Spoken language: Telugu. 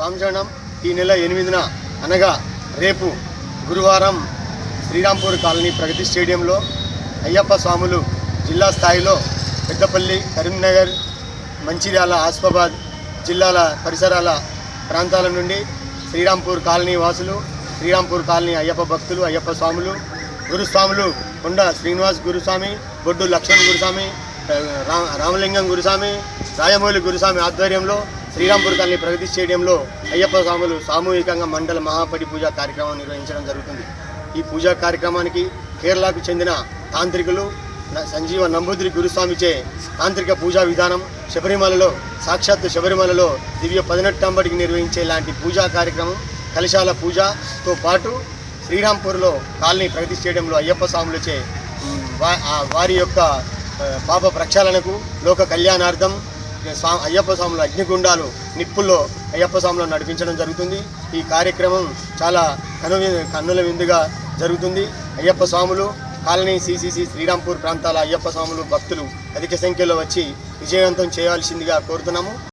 సంవత్సరం ఈ నెల ఎనిమిదిన అనగా రేపు గురువారం శ్రీరాంపూర్ కాలనీ ప్రగతి స్టేడియంలో అయ్యప్ప స్వాములు జిల్లా స్థాయిలో పెద్దపల్లి కరీంనగర్ మంచిర్యాల ఆసిఫాబాద్ జిల్లాల పరిసరాల ప్రాంతాల నుండి శ్రీరాంపూర్ కాలనీ వాసులు శ్రీరాంపూర్ కాలనీ అయ్యప్ప భక్తులు అయ్యప్ప స్వాములు గురుస్వాములు కొండ శ్రీనివాస్ గురుస్వామి బొడ్డు లక్ష్మణ్ గురుస్వామి రా రామలింగం గురుస్వామి రాయమౌళి గురుస్వామి ఆధ్వర్యంలో శ్రీరాంపూర్ కాలనీ ప్రగతి స్టేడియంలో అయ్యప్ప స్వాములు సామూహికంగా మండల మహాపడి పూజ కార్యక్రమం నిర్వహించడం జరుగుతుంది. ఈ పూజా కార్యక్రమానికి కేరళకు చెందిన తాంత్రికులు న- సంజీవ నంబూదిరి గురుస్వామిచే తాంత్రిక పూజా విధానం శబరిమలలో సాక్షాత్తు శబరిమలలో దివ్య పదినెట్టంబడికి నిర్వహించే లాంటి పూజా కార్యక్రమం కలశాల పూజతో పాటు శ్రీరాంపూర్లో కాలనీ ప్రగతి స్టేడియంలో అయ్యప్ప స్వాములచే వా- వారి యొక్క పాప ప్రక్షాళనకు లోక కళ్యాణార్థం స్వా అయ్యప్ప స్వాముల అగ్నిగుండాలు నిప్పుల్లో అయ్యప్ప స్వాములు నడిపించడం జరుగుతుంది. ఈ కార్యక్రమం చాలా కను కన్నుల విందుగా జరుగుతుంది. అయ్యప్ప స్వాములు కాలనీ సిసిసి శ్రీరాంపూర్ ప్రాంతాల అయ్యప్ప స్వాములు భక్తులు అధిక సంఖ్యలో వచ్చి విజయవంతం చేయాల్సిందిగా కోరుతున్నాము.